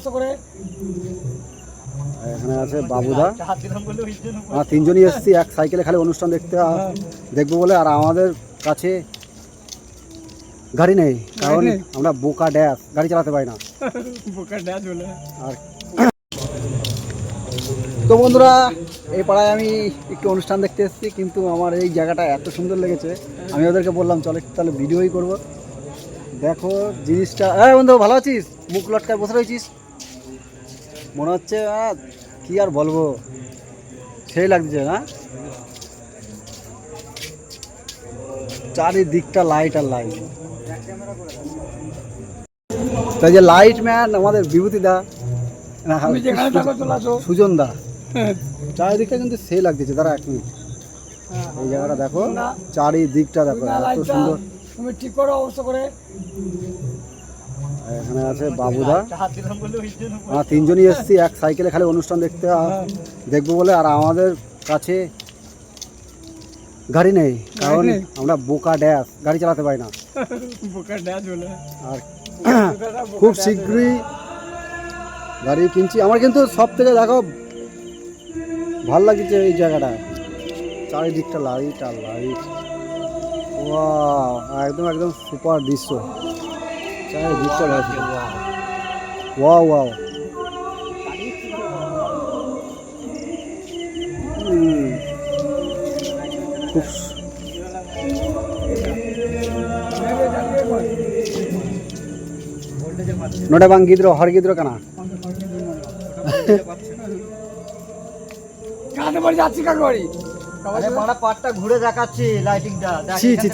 অবস্থা করে। এখানে আছে বাবুদা। আমরা তিনজনই এসেছি এক সাইকেলে খালি অনুষ্ঠান দেখতে দেখব বলে আর আমাদের কাছে গাড়ি নেই কারণ আমরা বোকা ড্যাশ গাড়ি চালাতে পারি না। বলে। আর তো বন্ধুরা এই পাড়ায় আমি একটু অনুষ্ঠান দেখতে এসেছি কিন্তু আমার এই জায়গাটা এত সুন্দর লেগেছে। আমি ওদেরকে বললাম চলে একটু তাহলে ভিডিওই করব। দেখো জিনিসটা হ্যাঁ বন্ধু ভালো আছিস? মুখ লটকায় বসে রয়েছিস? মনে হচ্ছে কি আর বলব? সেই লাগছে না চারিদিকটা লাইট আর লাইট তাই যে লাইট ম্যান আমাদের বিভূতি দা না, তুমি যেখানে থাকো সুজন দা। চারিদিকটা কিন্তু সেই লাগতেছে দাঁড়া এক মিনিট এই জায়গাটা দেখো চারিদিকটা দেখো এত সুন্দর। তুমি ঠিক করো অবশ্য করে। এখানে আছে বাবুদা। আমরা তিনজনই এসেছি এক সাইকেলে খালি অনুষ্ঠান দেখতে দেখব বলে। আর আমাদের কাছে গাড়ি নেই কারণ আমরা বোকা ড্যাশ গাড়ি চালাতে পারি না। আর খুব শীঘ্রই গাড়ি কিনছি। আমার কিন্তু সব থেকে দেখো ভালো লাগছে এই জায়গাটা। চারিদিকটা লাইট আর লাইট একদম একদম সুপার দৃশ্য। চারিদিকটা লাইট ওয়াও ওয়াও হুম। খুব সু- ನೋಡ ಬಂಗಿದ್ರು ಹೊರಗಿದ್ರು ಕಣ কাঁদে বাড়ি যাচ্ছি কাকে বাড়ি আরে পাড়া পাটটা ঘুরে দেখাচ্ছি লাইটিংটা দেখ ছি, ছি,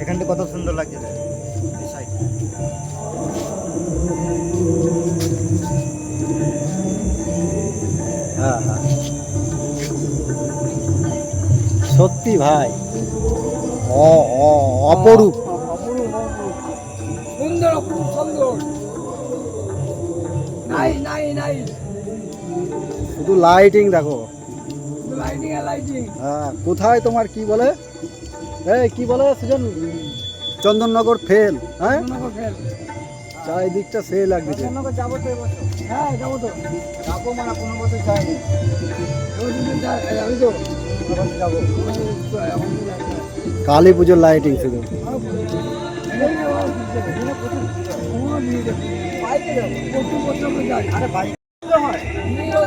এখানটা ছি, কত ছি। সুন্দর লাগছে side হ্যাঁ। হ্যাঁ সত্যি ভাই। অ অ অপরূপ। সুন্দর অপরূপ সুন্দর। নাই নাই নাই। শুধু লাইটিং দেখো। লাইটিং আর লাইটিং হ্যাঁ কোথায় তোমার কি বলে? এই কি বলে সুজন? চন্দননগর ফেল হ্যাঁ? চারিদিকটা সে এবছর হ্যাঁ যাব তো। যাব মানে কোনো বছর যা- আমি তো কালী পুজোর লাইটিং শুধু।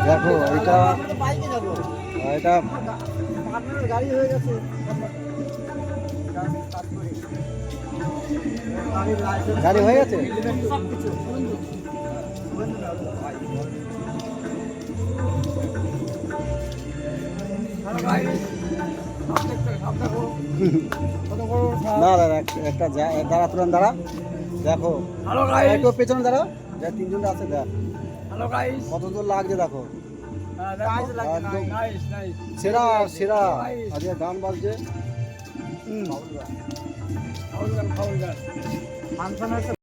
দেখো এটা এটা গাড়ি হয়ে গেছে। গাড়ি হয়ে গেছে? না দাদা একটা দাঁড়া তুরান দাঁড়া। দেখো। একটু পেছনে দাঁড়া। যা তিনজন আছে দেখ। কত দূর লাগছে দেখো। নাইস সেরা সেরা। আজকে গান বাজছে। ফাউল গান। ফাউল গান ফাংশন আছে